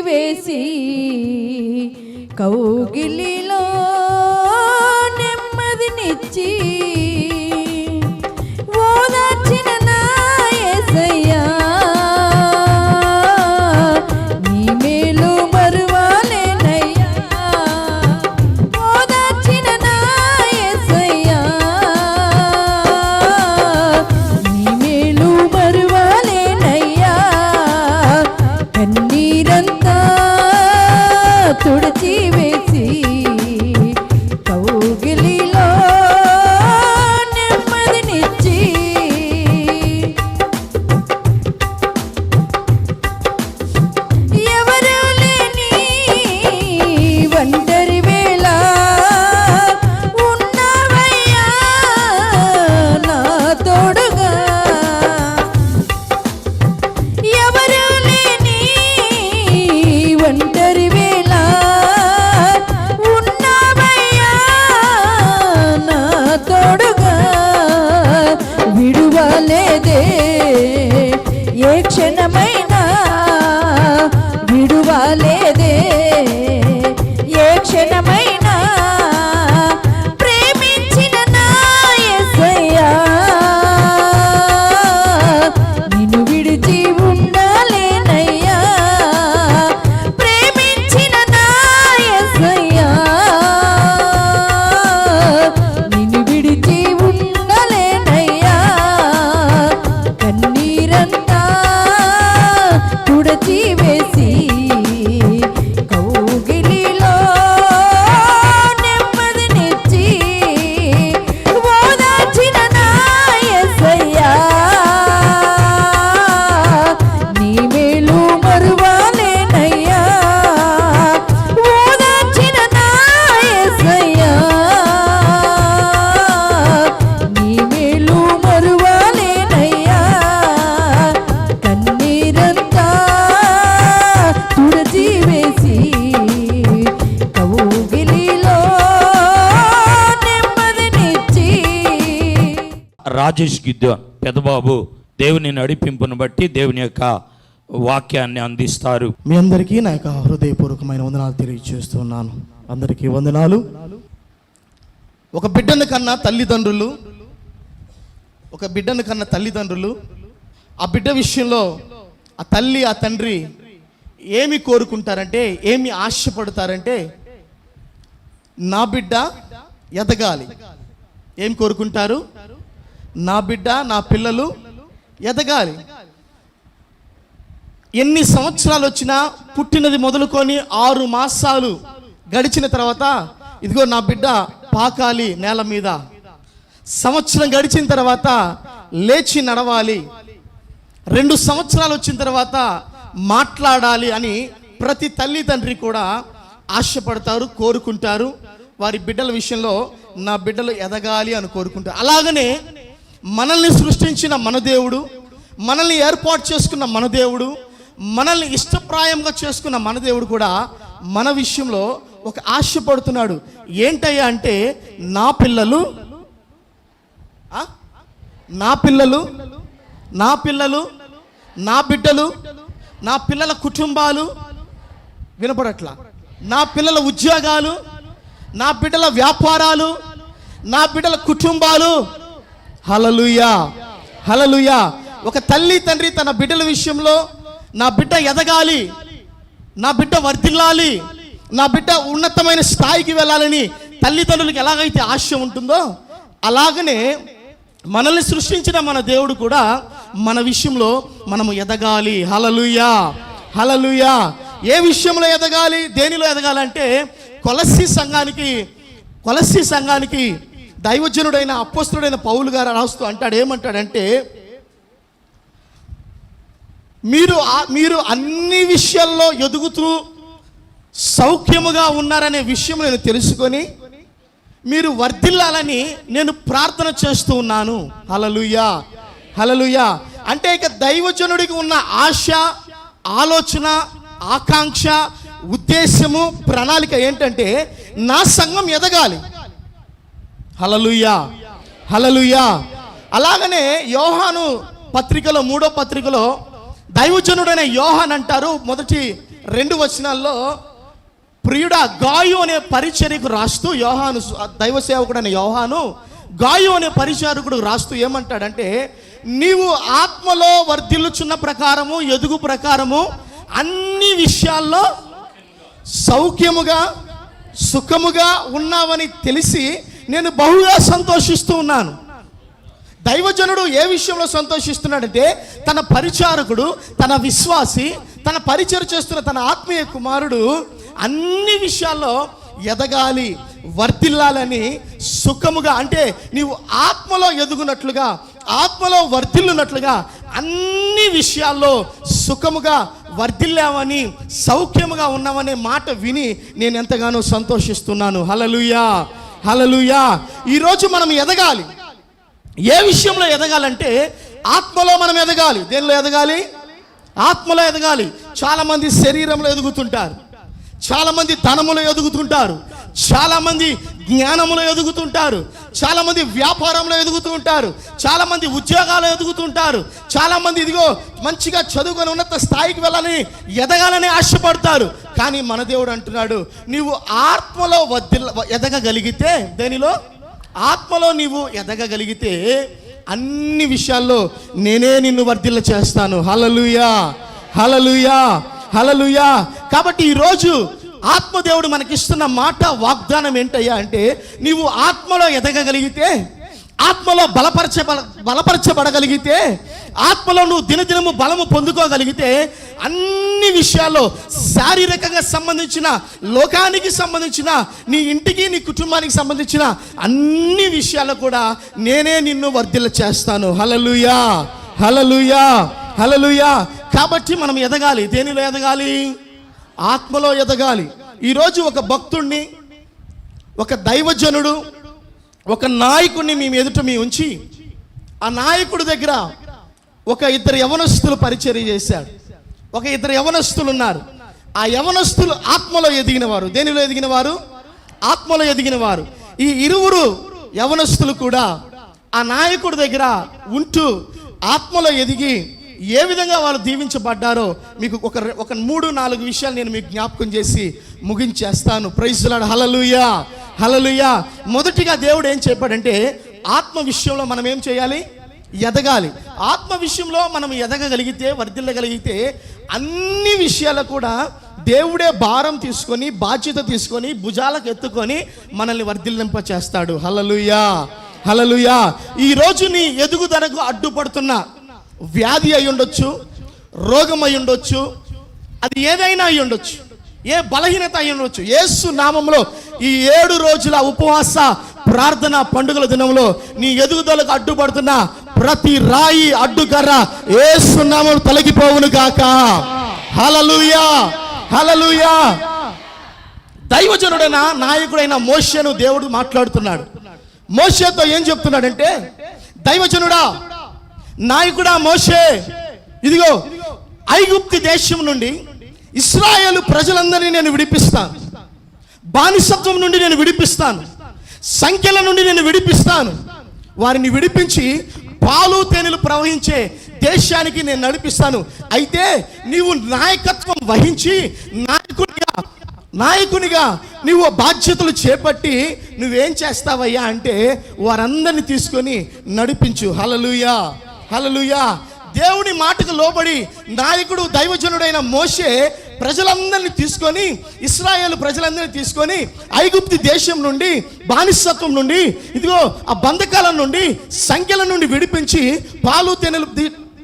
వేసి కౌగిలిలో నెమ్మదినిచ్చి రాజేష్ గిద్దోన్ పెదబాబు దేవుని నడిపింపును బట్టి దేవుని యొక్క వాక్యాన్ని అందిస్తారు. మీ అందరికీ నా యొక్క హృదయపూర్వకమైన వందనాలు తెలియజేస్తున్నాను. అందరికీ వందనాలు. ఒక బిడ్డను కన్నా తల్లిదండ్రులు ఒక బిడ్డను కన్నా తల్లిదండ్రులు ఆ బిడ్డ విషయంలో ఆ తల్లి ఆ తండ్రి ఏమి కోరుకుంటారంటే ఏమి ఆశపడతారంటే నా బిడ్డ ఎదగాలి. ఏం కోరుకుంటారు? నా బిడ్డ నా పిల్లలు ఎదగాలి. ఎన్ని సంవత్సరాలు వచ్చినా పుట్టినది మొదలుకొని ఆరు మాసాలు గడిచిన తర్వాత ఇదిగో నా బిడ్డ పాకాలి నేల మీద. సంవత్సరం గడిచిన తర్వాత లేచి నడవాలి. రెండు సంవత్సరాలు వచ్చిన తర్వాత మాట్లాడాలి అని ప్రతి తల్లిదండ్రి కూడా ఆశపడతారు కోరుకుంటారు. వారి బిడ్డల విషయంలో నా బిడ్డలు ఎదగాలి అని కోరుకుంటారు. అలాగనే మనల్ని సృష్టించిన మన దేవుడు మనల్ని ఏర్పాటు చేసుకున్న మన దేవుడు మనల్ని ఇష్టప్రాయంగా చేసుకున్న మన దేవుడు కూడా మన విషయంలో ఒక ఆశపడుతున్నాడు. ఏంటయ్యా అంటే నా పిల్లలు నా పిల్లలు నా పిల్లలు నా బిడ్డలు నా పిల్లల కుటుంబాలు వినపడట్లా? నా పిల్లల ఉద్యోగాలు నా బిడ్డల వ్యాపారాలు నా బిడ్డల కుటుంబాలు హలలుయా హలలుయా ఒక తల్లి తండ్రి తన బిడ్డల విషయంలో నా బిడ్డ ఎదగాలి నా బిడ్డ వర్ధిల్లాలి నా బిడ్డ ఉన్నతమైన స్థాయికి వెళ్ళాలని తల్లిదండ్రులకు ఎలాగైతే ఆశ ఉంటుందో అలాగనే మనల్ని సృష్టించిన మన దేవుడు కూడా మన విషయంలో మనము ఎదగాలి. హలలుయా హలలుయా ఏ విషయంలో ఎదగాలి దేనిలో ఎదగాలంటే కొలసి సంఘానికి కొలసి సంఘానికి దైవజనుడైన అప్పస్తుడైన పౌలు గారు రాస్తూ అంటాడు ఏమంటాడంటే మీరు మీరు అన్ని విషయాల్లో ఎదుగుతూ సౌఖ్యముగా ఉన్నారనే విషయం నేను తెలుసుకొని మీరు వర్ధిల్లాలని నేను ప్రార్థన చేస్తూ ఉన్నాను. హలలుయా హలలుయా అంటే ఇక దైవజనుడికి ఉన్న ఆశ ఆలోచన ఆకాంక్ష ఉద్దేశము ప్రణాళిక ఏంటంటే నా సంఘం ఎదగాలి. హలలుయా హలలుయా అలాగనే యోహాను పత్రికలో మూడో పత్రికలో దైవజనుడైన యోహాన్ అంటారు. మొదటి రెండు వచనాల్లో ప్రియుడ గాయు అనే పరిచర్యకు రాస్తూ యోహాను దైవ సేవకుడైన యోహాను గాయు అనే పరిచారకుడు రాస్తూ ఏమంటాడంటే నీవు ఆత్మలో వర్ధిల్లుచున్న ప్రకారము ఎదుగు ప్రకారము అన్ని విషయాల్లో సౌఖ్యముగా సుఖముగా ఉన్నావని తెలిసి నేను బహుగా సంతోషిస్తూ ఉన్నాను. దైవజనుడు ఏ విషయంలో సంతోషిస్తున్నాడంటే తన పరిచారకుడు తన విశ్వాసి తన పరిచయం చేస్తున్న తన ఆత్మీయ కుమారుడు అన్ని విషయాల్లో ఎదగాలి వర్తిల్లాలని సుఖముగా అంటే నీవు ఆత్మలో ఎదుగునట్లుగా ఆత్మలో వర్ధిల్లునట్లుగా అన్ని విషయాల్లో సుఖముగా వర్ధిల్లామని సౌఖ్యముగా ఉన్నామనే మాట విని నేను ఎంతగానో సంతోషిస్తున్నాను. హలలుయా హలలుయా ఈరోజు మనం ఎదగాలి. ఏ విషయంలో ఎదగాలంటే ఆత్మలో మనం ఎదగాలి. దేనిలో ఎదగాలి? ఆత్మలో ఎదగాలి. చాలామంది శరీరంలో ఎదుగుతుంటారు. చాలామంది ధనములో ఎదుగుతుంటారు. చాలామంది జ్ఞానంలో ఎదుగుతుంటారు. చాలామంది వ్యాపారంలో ఎదుగుతూ ఉంటారు చాలామంది ఉద్యోగాలు ఎదుగుతుంటారు. చాలామంది ఇదిగో మంచిగా చదువుకొని ఉన్నత స్థాయికి వెళ్ళాలని ఎదగాలని ఆశపడతారు. కానీ మన దేవుడు అంటున్నాడు నీవు ఆత్మలో వద్ద ఎదగగలిగితే దేనిలో? ఆత్మలో నీవు ఎదగగలిగితే అన్ని విషయాల్లో నేనే నిన్ను వర్ధిల్ల చేస్తాను. హలలుయా హలలుయా హలలుయా కాబట్టి ఈరోజు ఆత్మదేవుడు మనకిస్తున్న మాట వాగ్దానం ఏంటయ్యా అంటే నీవు ఆత్మలో ఎదగగలిగితే ఆత్మలో బలపరచ బలపరచబడగలిగితే ఆత్మలో నువ్వు దినదినము బలము పొందుకోగలిగితే అన్ని విషయాల్లో శారీరకంగా సంబంధించిన లోకానికి సంబంధించిన నీ ఇంటికి నీ కుటుంబానికి సంబంధించిన అన్ని విషయాలు కూడా నేనే నిన్ను వర్ధిల్ల చేస్తాను. హలలుయా హలలుయా హలలుయా కాబట్టి మనం ఎదగాలి. దేనిలో ఎదగాలి? ఆత్మలో ఎదగాలి. ఈరోజు ఒక భక్తుణ్ణి ఒక దైవజనుడు ఒక నాయకుడిని మేము ఎదుట మీ ఉంచి ఆ నాయకుడి దగ్గర ఒక ఇద్దరు యవనస్తులు పరిచర్య చేశాడు. ఒక ఇద్దరు యవనస్తులు ఉన్నారు. ఆ యవనస్తులు ఆత్మలో ఎదిగిన వారు దేనిలో ఎదిగిన వారు ఆత్మలో ఎదిగిన వారు ఈ ఇరువురు యవనస్తులు కూడా ఆ నాయకుడి దగ్గర ఉంటూ ఆత్మలో ఎదిగి ఏ విధంగా వాళ్ళు దీవించబడ్డారో మీకు ఒక ఒక మూడు నాలుగు విషయాలు నేను మీకు జ్ఞాపకం చేసి ముగించేస్తాను. ప్రైజ్లాడు హలలుయా హలలుయా మొదటిగా దేవుడు ఏం చెప్పాడంటే ఆత్మ విషయంలో మనం ఏం చేయాలి? ఎదగాలి. ఆత్మ విషయంలో మనం ఎదగగలిగితే వర్ధిల్లగలిగితే అన్ని విషయాలు కూడా దేవుడే భారం తీసుకొని బాధ్యత తీసుకొని భుజాలకు ఎత్తుకొని మనల్ని వర్ధిల్లింప చేస్తాడు హలలుయా హలలుయా ఈ రోజు నీ ఎదుగుదలకు అడ్డుపడుతున్న వ్యాధి అయి ఉండొచ్చు రోగం అయి ఉండొచ్చు అది ఏదైనా అయి ఉండొచ్చు ఏ బలహీనత అయి ఉండొచ్చు. ఏసు నామంలో ఈ ఏడు రోజుల ఉపవాస ప్రార్థన పండుగల దినంలో నీ ఎదుగుదలకు అడ్డుపడుతున్న ప్రతి రాయి అడ్డుకర్ర ఏసు నామం తొలగిపోవును గాక. హలలుయా హలలుయా దైవజనుడైన నాయకుడైన మోషను దేవుడు మాట్లాడుతున్నాడు. మోషతో ఏం చెప్తున్నాడంటే దైవజనుడా నాయకుడా మోషే. ఇదిగో ఐగుప్తి దేశం నుండి ఇస్రాయేల్ ప్రజలందరినీ నేను విడిపిస్తాను. బానిసత్వం నుండి నేను విడిపిస్తాను. సంఖ్యల నుండి నేను విడిపిస్తాను. వారిని విడిపించి పాలు తేనెలు ప్రవహించే దేశానికి నేను నడిపిస్తాను. అయితే నీవు నాయకత్వం వహించి నాయకునిగా నాయకునిగా నువ్వు బాధ్యతలు చేపట్టి నువ్వేం చేస్తావయ్యా అంటే వారందరిని తీసుకొని నడిపించు. హలలుయా హలలుయా దేవుని మాటకు లోబడి నాయకుడు దైవజనుడైన మోషే ప్రజలందరినీ తీసుకొని ఇస్రాయేల్ ప్రజలందరినీ తీసుకొని ఐగుప్తి దేశం నుండి బానిసత్వం నుండి ఇదిగో ఆ బంధకాల నుండి సంఖ్యల నుండి విడిపించి పాలు తేనెలు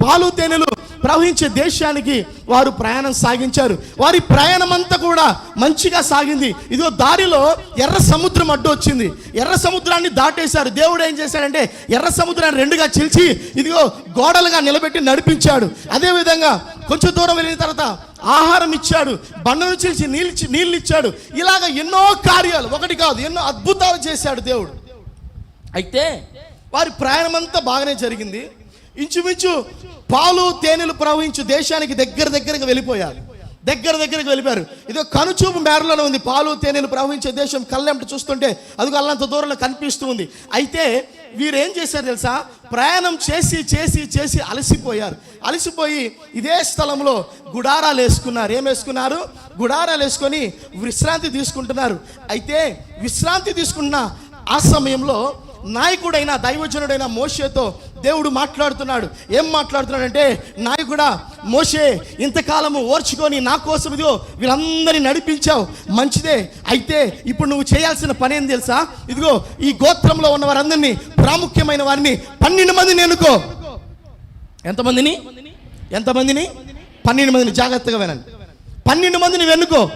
పాలు తేనెలు ప్రవహించే దేశానికి వారు ప్రయాణం సాగించారు. వారి ప్రయాణం అంతా కూడా మంచిగా సాగింది. ఇదిగో దారిలో ఎర్ర సముద్రం అడ్డు వచ్చింది. ఎర్ర సముద్రాన్ని దాటేశారు. దేవుడు ఏం చేశాడంటే ఎర్ర సముద్రాన్ని రెండుగా చీల్చి ఇదిగో గోడలుగా నిలబెట్టి నడిపించాడు. అదేవిధంగా కొంచెం దూరం వెళ్ళిన తర్వాత ఆహారం ఇచ్చాడు. బండను చిల్చి నీళ్ళు నీళ్ళు ఇచ్చాడు. ఇలాగ ఎన్నో కార్యాలు. ఒకటి కాదు ఎన్నో అద్భుతాలు చేశాడు దేవుడు. అయితే వారి ప్రయాణం అంతా బాగానే జరిగింది. ఇంచుమించు పాలు తేనెలు ప్రవహించు దేశానికి దగ్గర దగ్గరకు వెళ్ళిపోయారు. దగ్గర దగ్గరకు వెళ్ళిపోయారు. ఇదో కనుచూపు మేరలోనే ఉంది. పాలు తేనెలు ప్రవహించే దేశం కళ్ళెంట చూస్తుంటే అదిగో అల్లంత దూరంలో కనిపిస్తూ ఉంది. అయితే వీరేం చేశారు తెలుసా? ప్రయాణం చేసి చేసి చేసి అలసిపోయారు. అలసిపోయి ఇదే స్థలంలో గుడారాలు వేసుకున్నారు. ఏం వేసుకున్నారు? గుడారాలు వేసుకొని విశ్రాంతి తీసుకుంటున్నారు. అయితే విశ్రాంతి తీసుకున్న ఆ సమయంలో నాయకుడైన దైవజనుడైన మోషేతో దేవుడు మాట్లాడుతున్నాడు. ఏం మాట్లాడుతున్నాడంటే నాయకుడా మోషే ఇంతకాలము ఓర్చుకొని నా కోసం ఇదిగో వీళ్ళందరినీ నడిపించావు. మంచిదే. అయితే ఇప్పుడు నువ్వు చేయాల్సిన పని ఏం తెలుసా? ఇదిగో ఈ గోత్రంలో ఉన్న వారందరినీ ప్రాముఖ్యమైన వారిని పన్నెండు మందిని ఎన్నుకో. ఎంతమందిని? ఎంతమందిని? పన్నెండు మందిని. జాగ్రత్తగా వినండి. పన్నెండు మందిని వెన్నుకో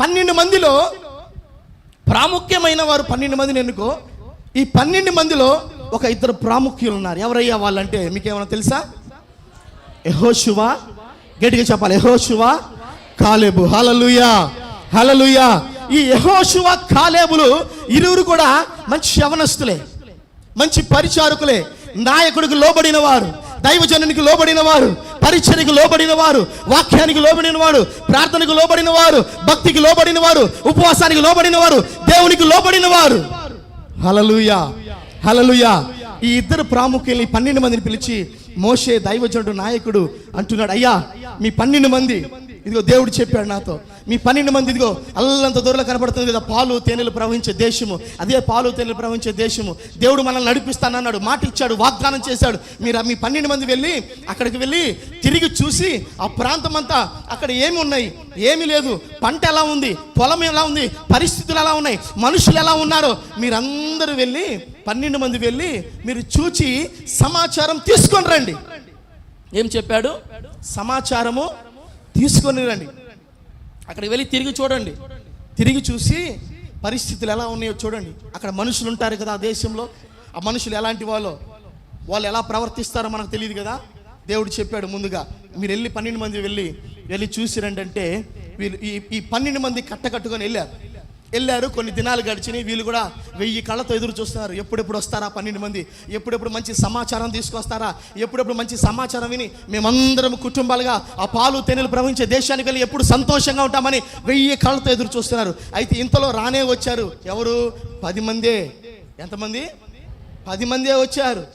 పన్నెండు మందిలో ప్రాముఖ్యమైన వారు పన్నెండు మందిని ఎన్నుకో. ఈ పన్నెండు మందిలో ఒక ఇద్దరు ప్రాముఖ్యులు ఉన్నారు. ఎవరయ్యా వాళ్ళంటే మీకేమైనా తెలుసా? ఎహోశువా గట్టిగా చెప్పాలి. ఎహోశువా కాలేబు. హలలుయా హలలుయా ఈ యెహోషువ కాలేబులు ఇరువురు కూడా మంచి యవనస్తులే. మంచి పరిచారకులే. నాయకుడికి లోబడిన వారు దైవజనునికి లోబడిన వారు పరిచయకు లోబడిన వారు వాక్యానికి లోబడిన వారు ప్రార్థనకు లోబడిన వారు భక్తికి లోబడిన వారు ఉపవాసానికి లోబడిన వారు దేవునికి లోబడిన వారు. హలలుయా హలలుయా ఈ ఇద్దరు ప్రాముఖ్యుల్ని పన్నెండు మందిని పిలిచి మోషే దైవజనుడు నాయకుడు అంటున్నాడు అయ్యా మీ పన్నెండు మంది ఇదిగో దేవుడు చెప్పాడు నాతో మీ పన్నెండు మంది ఇదిగో అల్లంత దూరంలో కనపడుతుంది కదా పాలు తేనెలు ప్రవహించే దేశము అదే పాలు తేనెలు ప్రవహించే దేశము. దేవుడు మనల్ని నడిపిస్తానన్నాడు మాట ఇచ్చాడు వాగ్దానం చేశాడు. మీరు మీ పన్నెండు మంది వెళ్ళి అక్కడికి వెళ్ళి తిరిగి చూసి ఆ ప్రాంతం అంతా అక్కడ ఏమి ఉన్నాయి? ఏమీ లేదు. పంట ఎలా ఉంది? పొలం ఎలా ఉంది? పరిస్థితులు ఎలా ఉన్నాయి? మనుషులు ఎలా ఉన్నారో? మీరందరూ వెళ్ళి పన్నెండు మంది వెళ్ళి మీరు చూచి సమాచారం తీసుకొని రండి. ఏం చెప్పాడు? సమాచారము తీసుకొని రండి. అక్కడికి వెళ్ళి తిరిగి చూడండి. తిరిగి చూసి పరిస్థితులు ఎలా ఉన్నాయో చూడండి. అక్కడ మనుషులు ఉంటారు కదా ఆ దేశంలో. ఆ మనుషులు ఎలాంటి వాళ్ళు? వాళ్ళు ఎలా ప్రవర్తిస్తారో మనకు తెలియదు కదా. దేవుడు చెప్పాడు ముందుగా మీరు వెళ్ళి పన్నెండు మంది వెళ్ళి వెళ్ళి చూసిరండి అంటే వీళ్ళు ఈ ఈ పన్నెండు మంది కట్టకట్టుకొని వెళ్ళారు. వెళ్ళారు. కొన్ని దినాలు గడిచినాయి. వీళ్ళు కూడా వెయ్యి కళ్ళతో ఎదురు చూస్తున్నారు. ఎప్పుడెప్పుడు వస్తారా? పన్నెండు మంది. ఎప్పుడెప్పుడు మంచి సమాచారం తీసుకొస్తారా? ఎప్పుడెప్పుడు మంచి సమాచారం విని మేమందరం కుటుంబాలుగా ఆ పాలు తేనెలు ప్రవహించే దేశానికి వెళ్ళి ఎప్పుడు సంతోషంగా ఉంటామని వెయ్యి కళ్ళతో ఎదురు చూస్తున్నారు. అయితే ఇంతలో రానే వచ్చారు. ఎవరు? పది మందే. ఎంతమంది? పది మందే వచ్చారు.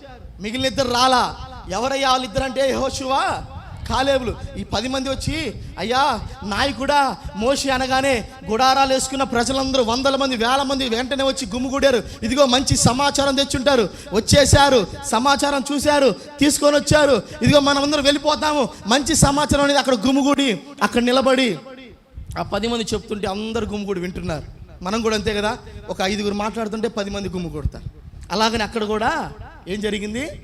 మిగిలిన ఇద్దరు రాలా. ఎవరయ్యా? వాళ్ళిద్దరు అంటే యెహోషువా? కాలేబులు. ఈ పది మంది వచ్చి అయ్యా నాయకుడా మోషి అనగానే గుడారాలు వేసుకున్న ప్రజలందరూ వందల మంది వేల మంది వెంటనే వచ్చి గుమ్ముగూడారు. ఇదిగో మంచి సమాచారం తెచ్చుంటారు. వచ్చేసారు సమాచారం చూశారు. తీసుకొని వచ్చారు. ఇదిగో మనమందరం వెళ్ళిపోతాము. మంచి సమాచారం అనేది అక్కడ గుమ్ముగూడి అక్కడ నిలబడి. ఆ పది మంది చెప్తుంటే అందరు గుమ్ముగూడి వింటున్నారు. మనం కూడా అంతే కదా? ఒక ఐదుగురు మాట్లాడుతుంటే పది మంది గుమ్ముగూడతారు అలాగని అక్కడ కూడా ఏం జరిగింది?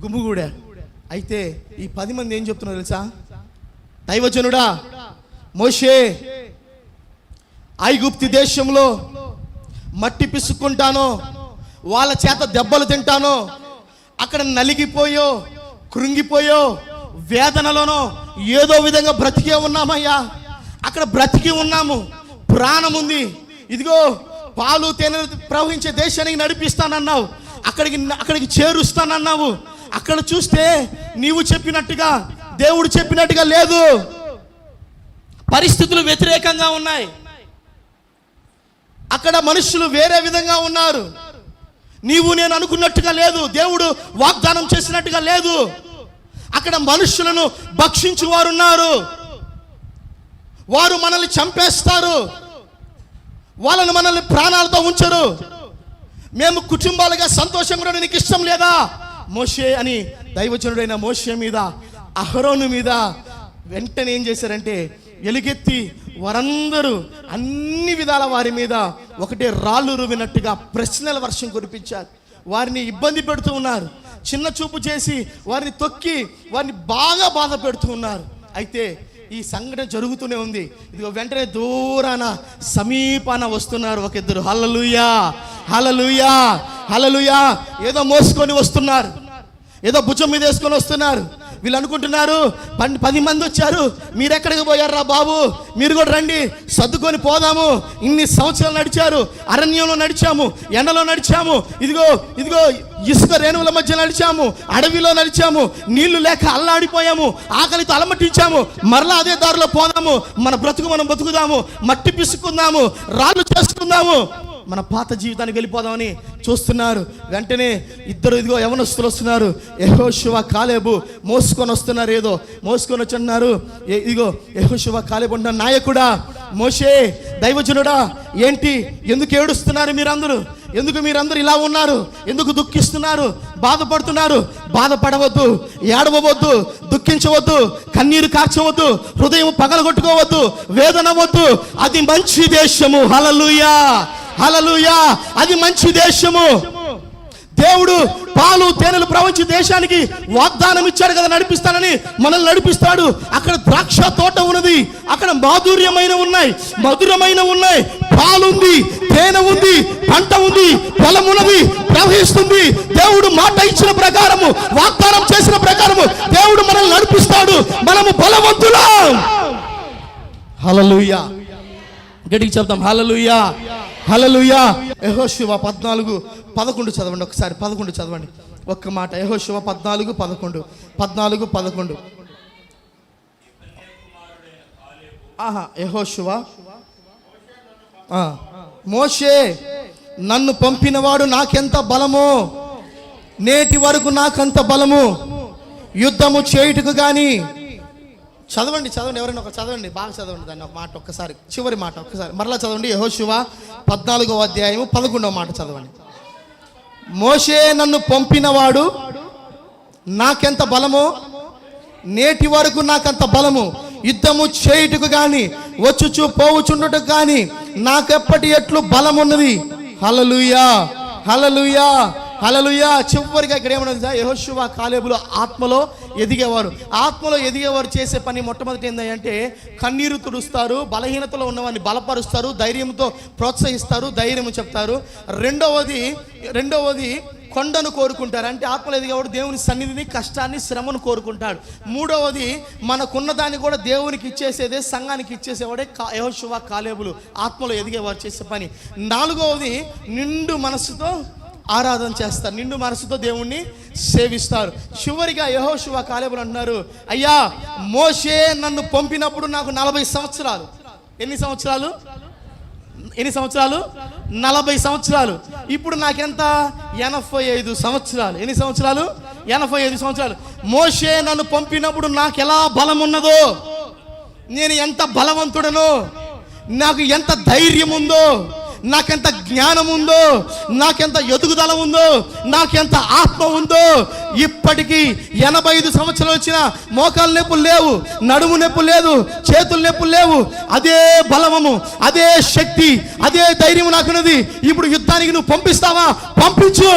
గుమ్ముగూడారు అయితే ఈ పది మంది ఏం చెప్తున్నారు తెలుసా? దైవజనుడా మోషే ఐగుప్తి దేశంలో మట్టి పిసుక్కుంటానో వాళ్ళ చేత దెబ్బలు తింటానో అక్కడ నలిగిపోయో కృంగిపోయో వేదనలోనో ఏదో విధంగా బ్రతికే ఉన్నామయ్యా. అక్కడ బ్రతికి ఉన్నాము. ప్రాణం ఉంది. ఇదిగో పాలు తేనె ప్రవహించే దేశానికి నడిపిస్తానన్నావు. అక్కడికి అక్కడికి చేరుస్తానన్నావు. అక్కడ చూస్తే నీవు చెప్పినట్టుగా దేవుడు చెప్పినట్టుగా లేదు. పరిస్థితులు వ్యతిరేకంగా ఉన్నాయి. అక్కడ మనుషులు వేరే విధంగా ఉన్నారు. నీవు నేను అనుకున్నట్టుగా లేదు. దేవుడు వాగ్దానం చేసినట్టుగా లేదు. అక్కడ మనుషులను భక్షించు వారు ఉన్నారు వారు మనల్ని చంపేస్తారు. వాళ్ళని మనల్ని ప్రాణాలతో ఉంచరు. మేము కుటుంబాలుగా సంతోషంగా కూడా నీకు ఇష్టం లేదా? మోషే అని దైవజనుడైన మోషే మీద అహరోను మీద వెంటనే ఏం చేశారంటే ఎలుగెత్తి వారందరూ అన్ని విధాల వారి మీద ఒకటే రాళ్ళు రువినట్టుగా ప్రశ్నల వర్షం కురిపించారు. వారిని ఇబ్బంది పెడుతూ ఉన్నారు. చిన్న చూపు చేసి వారిని తొక్కి వారిని బాగా బాధ పెడుతూ ఉన్నారు. అయితే ఈ సంఘటన జరుగుతూనే ఉంది. ఇదిగో వెంటనే దూరాన సమీపాన వస్తున్నారు ఒక ఇద్దరు హలలుయా హలలుయా హలలుయా ఏదో మోసుకొని వస్తున్నారు. ఏదో భుజం మీద వేసుకొని వస్తున్నారు. వీళ్ళు అనుకుంటున్నారు పన్ పది మంది వచ్చారు మీరు ఎక్కడికి పోయారా బాబు? మీరు కూడా రండి సర్దుకొని పోదాము. ఇన్ని సంవత్సరాలు నడిచారు అరణ్యంలో నడిచాము ఎండలో నడిచాము ఇదిగో ఇదిగో ఇసుక రేణువుల మధ్య నడిచాము అడవిలో నడిచాము నీళ్ళు లేక అల్లాడిపోయాము ఆకలితో అలమటించాము మరలా అదే దారిలో పోదాము మన బ్రతుకు మనం బ్రతుకుదాము మట్టి పిసుకుందాము రాళ్ళు చేసుకుందాము మన పాత జీవితానికి వెళ్ళిపోదామని చూస్తున్నారు. వెంటనే ఇద్దరు ఇదిగో యవనస్తులు వస్తున్నారు. యహోశివ కాలేబు మోసుకొని వస్తున్నారు ఏదో. మోసుకొని వచ్చున్నారు. "ఏ- ఇదిగో యహోశివ కాలేబు అంటున్న నాయకుడా మోషే దైవజనుడా ఏంటి? ఎందుకు ఏడుస్తున్నారు మీరందరూ? ఎందుకు మీరందరూ ఇలా ఉన్నారు? ఎందుకు దుఃఖిస్తున్నారు? బాధపడుతున్నారు? బాధపడవద్దు ఏడవద్దు దుఃఖించవద్దు కన్నీరు కార్చవద్దు హృదయం పగలగొట్టుకోవద్దు వేదన వద్దు అది మంచి దేశము. హలలుయా హలలుయా అది మంచి దేశము. దేవుడు పాలు తేనెలు ప్రవహించి దేశానికి వాగ్దానం ఇచ్చాడు కదా నడిపిస్తానని మనల్ని నడిపిస్తాడు. అక్కడ ద్రాక్ష తోట ఉన్నది. అక్కడ మాధుర్యమైన ఉన్నాయి. మధురమైన ఉన్నాయి. పాలు ఉంది తేనె ఉంది పంట ఉంది పొలం ఉన్నది ప్రవహిస్తుంది. దేవుడు మాట ఇచ్చిన ప్రకారము వాగ్దానం చేసిన ప్రకారము దేవుడు మనల్ని నడిపిస్తాడు. మనము బలవంతులం. హలలుయా గడికి చెప్తాం హలలుయా హలలుయా యహోశివ పద్నాలుగు పదకొండు చదవండి ఒకసారి పదకొండు చదవండి. ఒక్క మాట యహోశివ పద్నాలుగు పదకొండు పద్నాలుగు పదకొండు. ఆహా యహోశివ ఆ, మోషే నన్ను పంపినవాడు నాకెంత బలమో? నేటి వరకు నాకంత బలము. యుద్ధము చేయుటకు కానీ చదవండి చదవండి ఎవరైనా ఒక చదవండి. బాగా చదవండి దాన్ని ఒక మాట ఒక్కసారి చివరి మాట ఒక్కసారి. మరలా చదవండి యహోశివ పద్నాలుగో అధ్యాయము పదకొండవ మాట చదవండి. మోషే నన్ను పంపినవాడు నాకెంత బలము నేటి వరకు నాకంత బలము. యుద్ధము చేయుటకు కానీ వచ్చుచు పోవుచుండుటకు కానీ నాకెప్పటి ఎట్లు బలం ఉన్నది హలలుయా హలలుయా హలలుయా చివరిగా ఇక్కడ ఏమన్నా యహోశివ కాలేబులు ఆత్మలో ఎదిగేవారు. ఆత్మలో ఎదిగేవారు చేసే పని మొట్టమొదటి ఏంటంటే కన్నీరు తుడుస్తారు బలహీనతలో ఉన్నవారిని బలపరుస్తారు ధైర్యంతో ప్రోత్సహిస్తారు ధైర్యం చెప్తారు. రెండవది రెండవది కొండను కోరుకుంటారు. అంటే ఆత్మలో ఎదిగేవాడు దేవుని సన్నిధిని కష్టాన్ని శ్రమను కోరుకుంటాడు. మూడవది మనకున్న దాన్ని కూడా దేవునికి ఇచ్చేసేదే సంఘానికి ఇచ్చేసేవాడే కా కాలేబులు ఆత్మలో ఎదిగేవారు చేసే పని. నాలుగవది నిండు మనసుతో ఆరాధన చేస్తారు. నిండు మనసుతో దేవుణ్ణి సేవిస్తారు. చివరిగా యహోశివ కాలేబులు అంటున్నారు అయ్యా మోషే నన్ను పంపినప్పుడు నాకు నలభై సంవత్సరాలు. ఎన్ని సంవత్సరాలు? ఎన్ని సంవత్సరాలు? నలభై సంవత్సరాలు. ఇప్పుడు నాకెంత? ఎనభై ఐదు సంవత్సరాలు. ఎన్ని సంవత్సరాలు? ఎనభై ఐదు సంవత్సరాలు. మోషే నన్ను పంపినప్పుడు నాకు ఎలా బలం ఉన్నదో? నేను ఎంత బలవంతుడనో? నాకు ఎంత ధైర్యం ఉందో? నాకెంత జ్ఞానం ఉందో నాకెంత ఎదుగుదల ఉందో నాకెంత ఆత్మ ఉందో ఇప్పటికీ ఎనభై ఐదు సంవత్సరాలు వచ్చిన మోకాలు నొప్పులు లేవు నడుము నొప్పి లేదు చేతులు నొప్పులు లేవు. అదే బలమము అదే శక్తి అదే ధైర్యం నాకున్నది. ఇప్పుడు యుద్ధానికి నువ్వు పంపిస్తావా? పంపించు.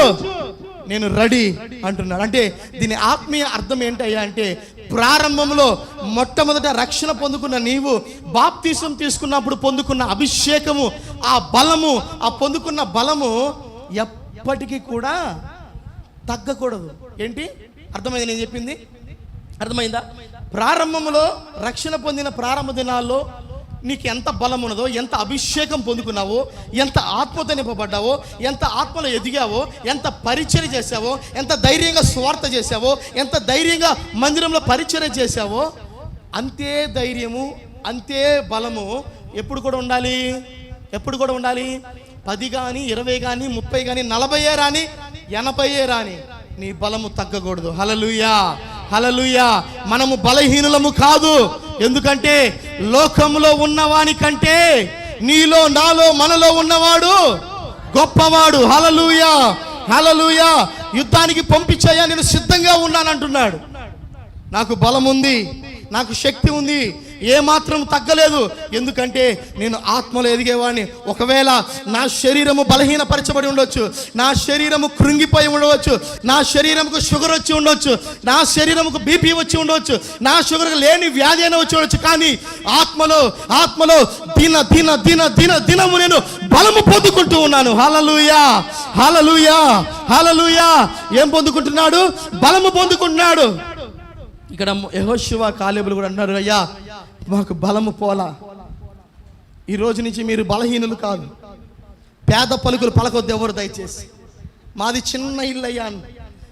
నేను రెడీ అంటున్నాడు. అంటే దీని ఆత్మీయ అర్థం ఏంటయ్యా అంటే ప్రారంభంలో మొట్టమొదట రక్షణ పొందుకున్న నీవు బాప్తీసం తీసుకున్నప్పుడు పొందుకున్న అభిషేకము ఆ బలము ఆ పొందుకున్న బలము ఎప్పటికీ కూడా తగ్గకూడదు. ఏంటి? అర్థమైంది నేను చెప్పింది? అర్థమైందా? ప్రారంభంలో రక్షణ పొందిన ప్రారంభ దినాల్లో నీకు ఎంత బలం ఉన్నదో ఎంత అభిషేకం పొందుకున్నావో ఎంత ఆత్మతో నింపబడ్డావో ఎంత ఆత్మలో ఎదిగావో ఎంత పరిచయం చేశావో ఎంత ధైర్యంగా స్వార్థ చేశావో ఎంత ధైర్యంగా మందిరంలో పరిచయం చేశావో అంతే ధైర్యము అంతే బలము ఎప్పుడు కూడా ఉండాలి. ఎప్పుడు కూడా ఉండాలి. పది కానీ ఇరవై కానీ ముప్పై కానీ నలభైయే రాని ఎనభైయే రాని నీ బలము తగ్గకూడదు. హలలుయా హలలుయా మనము బలహీనులము కాదు. ఎందుకంటే లోకంలో ఉన్నవాని కంటే నీలో నాలో మనలో ఉన్నవాడు గొప్పవాడు. హలలుయా హలలుయా యుద్ధానికి పంపించాయా నేను సిద్ధంగా ఉన్నానంటున్నాడు. నాకు బలం ఉంది నాకు శక్తి ఉంది. ఏమాత్రం తగ్గలేదు. ఎందుకంటే నేను ఆత్మలో ఎదిగేవాడిని ఒకవేళ నా శరీరము బలహీనపరచబడి ఉండొచ్చు నా శరీరము కృంగిపోయి ఉండవచ్చు నా శరీరముకు షుగర్ వచ్చి ఉండొచ్చు నా శరీరముకు బీపీ వచ్చి ఉండవచ్చు నా షుగర్ లేని వ్యాధి అయినా వచ్చి ఉండొచ్చు కానీ ఆత్మలో ఆత్మలో దిన దిన దిన దిన దినము నేను బలము పొందుకుంటూ ఉన్నాను. హలలుయా హలలుయా హలలుయా ఏం పొందుకుంటున్నాడు? బలము పొందుకుంటున్నాడు. ఇక్కడ యహోశివ కాలేబులు కూడా అన్నారు అయ్యా మాకు బలము పోలా. ఈ రోజు నుంచి మీరు బలహీనులు కాదు. పేద పలుకులు పలకొద్దు ఎవరు దయచేసి. మాది చిన్న ఇల్లు అయ్యా.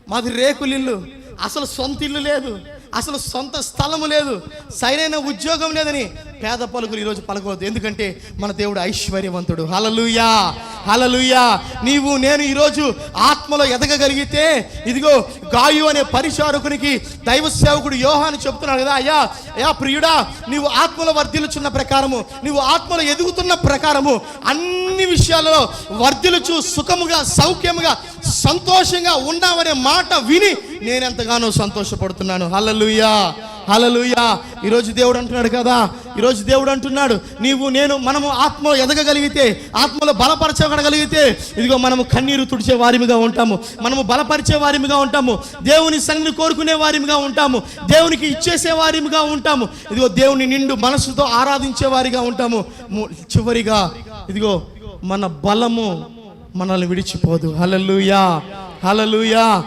మాది రేకులు ఇల్లు. అసలు సొంత ఇల్లు లేదు. అసలు సొంత స్థలము లేదు. సరైన ఉద్యోగం లేదని పేద పలుకులు ఈరోజు పలకవద్దు ఎందుకంటే మన దేవుడు ఐశ్వర్యవంతుడు. హలలుయా హలలుయా నీవు నేను ఈరోజు ఆత్మలో ఎదగగలిగితే ఇదిగో గాయు అనే పరిచారకునికి దైవ సేవకుడు యోహాను చెప్తున్నాడు కదా అయ్యా అయ్యా ప్రియుడా నీవు ఆత్మలో వర్ధిల్చున్న ప్రకారము నీవు ఆత్మలో ఎదుగుతున్న ప్రకారము అన్ని విషయాలలో వర్ధిలుచు సుఖముగా సౌఖ్యముగా సంతోషంగా ఉన్నావనే మాట విని నేను ఎంతగానో సంతోషపడుతున్నాను. హల్లెలూయా. హలలుయా ఈరోజు దేవుడు అంటున్నాడు కదా. ఈరోజు దేవుడు అంటున్నాడు నీవు నేను మనము ఆత్మలో ఎదగగలిగితే ఆత్మలో బలపరచగలిగితే ఇదిగో మనము కన్నీరు తుడిచే వారిమిగా ఉంటాము. మనము బలపరిచే వారిమిగా ఉంటాము. దేవుని సన్నిధిని కోరుకునే వారిమిగా ఉంటాము. దేవునికి ఇచ్చేసే వారిమిగా ఉంటాము. ఇదిగో దేవుని నిండు మనసుతో ఆరాధించే వారిగా ఉంటాము. చివరిగా ఇదిగో మన బలము మనల్ని విడిచిపోదు. హలలుయా హలలుయా